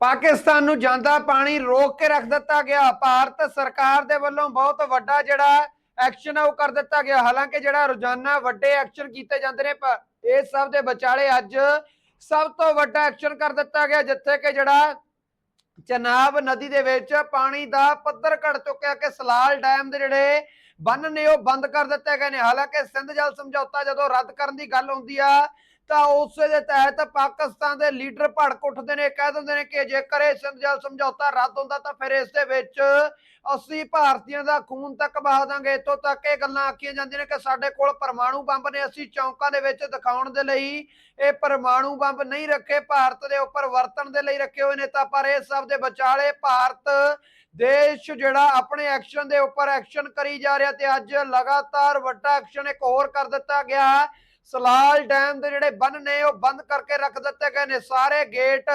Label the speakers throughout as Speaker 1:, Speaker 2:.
Speaker 1: ਪਾਕਿਸਤਾਨ ਨੂੰ ਜਾਂਦਾ ਪਾਣੀ ਰੋਕ ਕੇ ਰੱਖ ਦਿੱਤਾ ਗਿਆ। ਭਾਰਤ ਸਰਕਾਰ ਦੇ ਵੱਲੋਂ ਬਹੁਤ ਵੱਡਾ ਜਿਹੜਾ ਐਕਸ਼ਨ ਹੈ ਉਹ ਕਰ ਦਿੱਤਾ ਗਿਆ। ਹਾਲਾਂਕਿ ਜਿਹੜਾ ਰੋਜ਼ਾਨਾ ਵੱਡੇ ਐਕਸ਼ਨ ਕੀਤੇ ਜਾਂਦੇ ਨੇ ਇਹ ਸਭ ਦੇ ਵਿਚਾਲੇ ਅੱਜ ਸਭ ਤੋਂ ਵੱਡਾ ਐਕਸ਼ਨ ਕਰ ਦਿੱਤਾ ਗਿਆ, ਜਿੱਥੇ ਕਿ ਜਿਹੜਾ ਚਨਾਬ ਨਦੀ ਦੇ ਵਿੱਚ ਪਾਣੀ ਦਾ ਪੱਧਰ ਘਟ ਚੁੱਕਿਆ ਕਿ ਸਲਾਲ ਡੈਮ ਦੇ ਜਿਹੜੇ ਬੰਨ ਨੇ ਉਹ ਬੰਦ ਕਰ ਦਿੱਤੇ ਗਏ ਨੇ। ਹਾਲਾਂਕਿ ਸਿੰਧ ਜਲ ਸਮਝੌਤਾ ਜਦੋਂ ਰੱਦ ਕਰਨ ਦੀ ਗੱਲ ਹੁੰਦੀ ਆ ਤਾਂ ਉਸੇ ਦੇ ਤਹਿਤ ਪਾਕਿਸਤਾਨ ਦੇ ਲੀਡਰ ਭੜਕ ਉੱਠਦੇ ਨੇ, ਕਹਿ ਦਿੰਦੇ ਨੇ ਕਿ ਜੇਕਰ ਇਹ ਸਿੰਧ ਜਲ ਸਮਝੌਤਾ ਰੱਦ ਹੁੰਦਾ ਤਾਂ ਫਿਰ ਇਸ ਦੇ ਵਿੱਚ ਅਸੀਂ ਭਾਰਤੀਆਂ ਦਾ ਖੂਨ ਤੱਕ ਬਹਾ ਦਾਂਗੇ। ਇੱਥੋਂ ਤੱਕ ਇਹ ਗੱਲਾਂ ਆਖੀਆਂ ਜਾਂਦੀਆਂ ਨੇ ਕਿ ਸਾਡੇ ਕੋਲ ਪਰਮਾਣੂ ਬੰਬ ਨੇ, ਅਸੀਂ ਚੌਂਕਾਂ ਦੇ ਵਿੱਚ ਦਿਖਾਉਣ ਦੇ ਲਈ ਇਹ ਪਰਮਾਣੂ ਬੰਬ ਨਹੀਂ ਰੱਖੇ, ਭਾਰਤ ਦੇ ਉੱਪਰ ਵਰਤਣ ਦੇ ਲਈ ਰੱਖੇ ਹੋਏ ਨੇ ਤਾਂ ਪਰ ਇਹ ਸਭ ਦੇ ਵਿਚਾਲੇ ਭਾਰਤ ਦੇਸ਼ ਜਿਹੜਾ ਆਪਣੇ ਐਕਸ਼ਨ ਦੇ ਉੱਪਰ ਐਕਸ਼ਨ ਕਰੀ ਜਾ ਰਿਹਾ ਤੇ ਅੱਜ ਲਗਾਤਾਰ ਵੱਡਾ ਐਕਸ਼ਨ ਇੱਕ ਹੋਰ ਕਰ ਦਿੱਤਾ ਗਿਆ। ਸਲਾਲ ਡੈਮ ਦੇ ਜਿਹੜੇ ਬੰਨ ਨੇ, ਉਹ ਬੰਦ ਕਰਕੇ ਰੱਖ ਦਿੱਤੇ ਗਏ ਨੇ। ਸਾਰੇ ਗੇਟ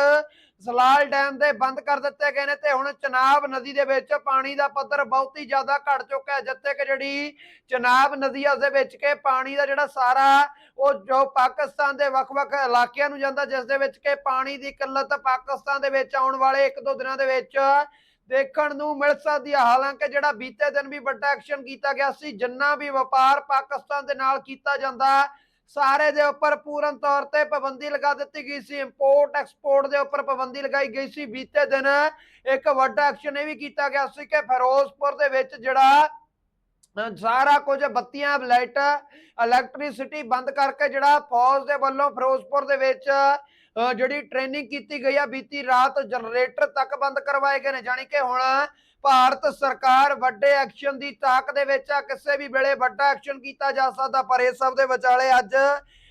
Speaker 1: ਸਲਾਲ ਡੈਮ ਦੇ ਬੰਦ ਕਰ ਦਿੱਤੇ ਗਏ ਨੇ ਤੇ ਹੁਣ ਚਨਾਬ ਨਦੀ ਦੇ ਵਿੱਚ ਪਾਣੀ ਦਾ ਪੱਧਰ ਬਹੁਤ ਹੀ ਜ਼ਿਆਦਾ ਘਟ ਚੁੱਕਾ ਹੈ, ਜਿੱਥੇ ਕਿ ਜਿਹੜੀ ਚਨਾਬ ਨਦੀ ਆ ਉਸ ਦੇ ਵਿੱਚ ਕੇ ਪਾਣੀ ਦਾ ਜਿਹੜਾ ਸਾਰਾ ਉਹ ਜੋ ਪਾਕਿਸਤਾਨ ਦੇ ਵੱਖ-ਵੱਖ ਇਲਾਕਿਆਂ ਨੂੰ ਜਾਂਦਾ, ਜਿਸ ਦੇ ਵਿੱਚ ਕਿ ਪਾਣੀ ਦੀ ਕਿੱਲਤ ਪਾਕਿਸਤਾਨ ਦੇ ਵਿੱਚ ਆਉਣ ਵਾਲੇ ਇੱਕ ਦੋ ਦਿਨਾਂ ਦੇ ਵਿੱਚ ਦੇਖਣ ਨੂੰ ਮਿਲ ਸਕਦੀ ਹੈ ਹਾਲਾਂਕਿ ਜਿਹੜਾ ਬੀਤੇ ਦਿਨ ਵੀ ਵੱਡਾ ਐਕਸ਼ਨ ਕੀਤਾ ਗਿਆ ਸੀ, ਜਿੰਨਾ ਵੀ ਵਪਾਰ ਪਾਕਿਸਤਾਨ ਦੇ ਨਾਲ ਕੀਤਾ ਜਾਂਦਾ ਸਾਰੇ ਦੇ ਉੱਪਰ ਪੂਰਨ ਤੌਰ ਤੇ ਪਾਬੰਦੀ ਲਗਾ ਦਿੱਤੀ ਗਈ ਸੀ। ਇੰਪੋਰਟ ਐਕਸਪੋਰਟ ਦੇ ਉੱਪਰ ਪਾਬੰਦੀ ਲਗਾਈ ਗਈ ਸੀ। ਬੀਤੇ ਦਿਨ ਇੱਕ ਵੱਡਾ ਐਕਸ਼ਨ ਇਹ ਵੀ ਕੀਤਾ ਗਿਆ ਸੀ ਕਿ ਫਿਰੋਜ਼ਪੁਰ ਦੇ ਵਿੱਚ ਜਿਹੜਾ ਸਾਰਾ ਕੁਝ ਬੱਤੀਆਂ, ਲਾਈਟ ਇਲੈਕਟ੍ਰਿਸਿਟੀ ਬੰਦ ਕਰਕੇ ਜਿਹੜਾ ਫੌਜ ਦੇ ਵੱਲੋਂ ਫਿਰੋਜ਼ਪੁਰ ਦੇ ਵਿੱਚ ਜਿਹੜੀ ਟ੍ਰੇਨਿੰਗ ਕੀਤੀ ਗਈ ਆ, ਬੀਤੀ ਰਾਤ ਜਨਰੇਟਰ ਤੱਕ ਬੰਦ ਕਰਵਾਏ ਗਏ ਨੇ। ਜਾਣੀ ਕਿ ਹੁਣ ਭਾਰਤ ਸਰਕਾਰ ਵੱਡੇ ਐਕਸ਼ਨ ਦੀ ਤਾਕ ਦੇ ਵਿੱਚ ਆ, ਕਿਸੇ ਵੀ ਵੇਲੇ ਵੱਡਾ ਐਕਸ਼ਨ ਕੀਤਾ ਜਾ ਸਕਦਾ, ਪਰ ਇਹ ਸਭ ਦੇ ਵਿਚਾਲੇ ਅੱਜ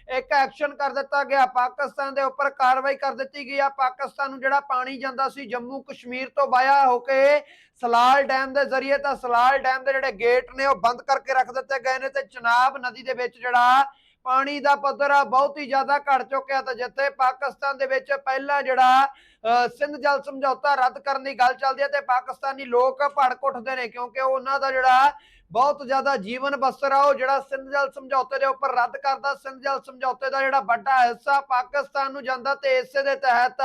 Speaker 1: ਇੱਕ ਐਕਸ਼ਨ ਕਰ ਦਿੱਤਾ ਗਿਆ। ਪਾਕਿਸਤਾਨ ਦੇ ਉੱਪਰ ਕਾਰਵਾਈ ਕਰ ਦਿੱਤੀ ਗਈ ਆ। ਪਾਕਿਸਤਾਨ ਨੂੰ ਜਿਹੜਾ ਪਾਣੀ ਜਾਂਦਾ ਸੀ, ਜੰਮੂ ਕਸ਼ਮੀਰ ਤੋਂ ਵਾਇਆ ਹੋ ਕੇ ਸਲਾਲ ਡੈਮ ਦੇ ਜ਼ਰੀਏ ਤਾਂ ਸਲਾਲ ਡੈਮ ਦੇ ਜਿਹੜੇ ਗੇਟ ਨੇ, ਉਹ ਬੰਦ ਕਰਕੇ ਰੱਖ ਦਿੱਤੇ ਗਏ ਨੇ ਤੇ ਚਨਾਬ ਨਦੀ ਦੇ ਵਿੱਚ ਜਿਹੜਾ ਪਾਣੀ ਦਾ ਪੱਧਰ ਆ, ਬਹੁਤ ਹੀ ਜ਼ਿਆਦਾ ਘਟ ਚੁੱਕਿਆ ਤਾਂ ਜਿੱਥੇ ਪਾਕਿਸਤਾਨ ਦੇ ਵਿੱਚ ਪਹਿਲਾਂ ਜਿਹੜਾ ਸਿੰਧ ਜਲ ਸਮਝੌਤਾ ਰੱਦ ਕਰਨ ਦੀ ਗੱਲ ਚੱਲਦੀ ਹੈ ਤੇ ਪਾਕਿਸਤਾਨੀ ਲੋਕ ਭੜਕ ਉੱਠਦੇ ਨੇ ਕਿਉਂਕਿ ਉਹਨਾਂ ਦਾ ਜਿਹੜਾ ਬਹੁਤ ਜ਼ਿਆਦਾ ਜੀਵਨ ਬਸਰ ਆ, ਉਹ ਜਿਹੜਾ ਸਿੰਧ ਜਲ ਸਮਝੌਤੇ ਦੇ ਉੱਪਰ ਰੱਦ ਕਰਦਾ ਸਿੰਧ ਜਲ ਸਮਝੌਤੇ ਦਾ ਜਿਹੜਾ ਵੱਡਾ ਹਿੱਸਾ ਪਾਕਿਸਤਾਨ ਨੂੰ ਜਾਂਦਾ ਤੇ ਇਸੇ ਦੇ ਤਹਿਤ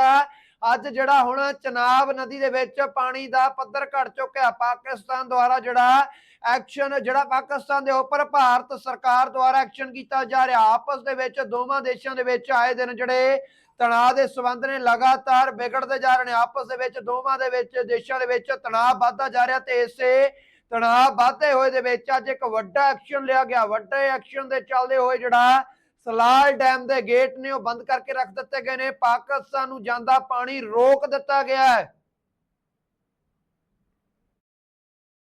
Speaker 1: ਅੱਜ ਜਿਹੜਾ ਹੁਣ ਚਨਾਬ ਨਦੀ ਦੇ ਵਿੱਚ ਪਾਣੀ ਦਾ ਪੱਧਰ ਘਟ ਚੁੱਕਿਆ, ਪਾਕਿਸਤਾਨ ਦੁਆਰਾ ਜਿਹੜਾ ਐਕਸ਼ਨ, ਜਿਹੜਾ ਪਾਕਿਸਤਾਨ ਦੇ ਉੱਪਰ ਭਾਰਤ ਸਰਕਾਰ ਦੁਆਰਾ ਐਕਸ਼ਨ ਕੀਤਾ ਜਾ ਰਿਹਾ, ਆਪਸ ਦੇ ਵਿੱਚ ਦੋਵਾਂ ਦੇਸ਼ਾਂ ਦੇ ਵਿੱਚ ਆਏ ਦਿਨ ਜਿਹੜੇ ਤਣਾਅ ਦੇ ਸਬੰਧ ਨੇ ਲਗਾਤਾਰ ਵਿਗੜਦੇ ਜਾ ਰਹੇ ਨੇ, ਆਪਸ ਦੇ ਵਿੱਚ ਦੋਵਾਂ ਦੇ ਵਿੱਚ, ਦੇਸ਼ਾਂ ਦੇ ਵਿੱਚ ਤਣਾਅ ਵੱਧਦਾ ਜਾ ਰਿਹਾ ਤੇ ਇਸੇ ਤਣਾਅ ਵਧਦੇ ਹੋਏ ਦੇ ਵਿੱਚ ਅੱਜ ਇੱਕ ਵੱਡਾ ਐਕਸ਼ਨ ਲਿਆ ਗਿਆ, ਵੱਡੇ ਐਕਸ਼ਨ ਦੇ ਚੱਲਦੇ ਹੋਏ ਜਿਹੜਾ ਸਲਾਲ ਡੈਮ ਦੇ ਗੇਟ ਨੇ ਉਹ ਬੰਦ ਕਰਕੇ ਰੱਖ ਦਿੱਤੇ ਗਏ ਨੇ। ਪਾਕਿਸਤਾਨ ਨੂੰ ਜਾਂਦਾ ਪਾਣੀ ਰੋਕ ਦਿੱਤਾ ਗਿਆ ਹੈ।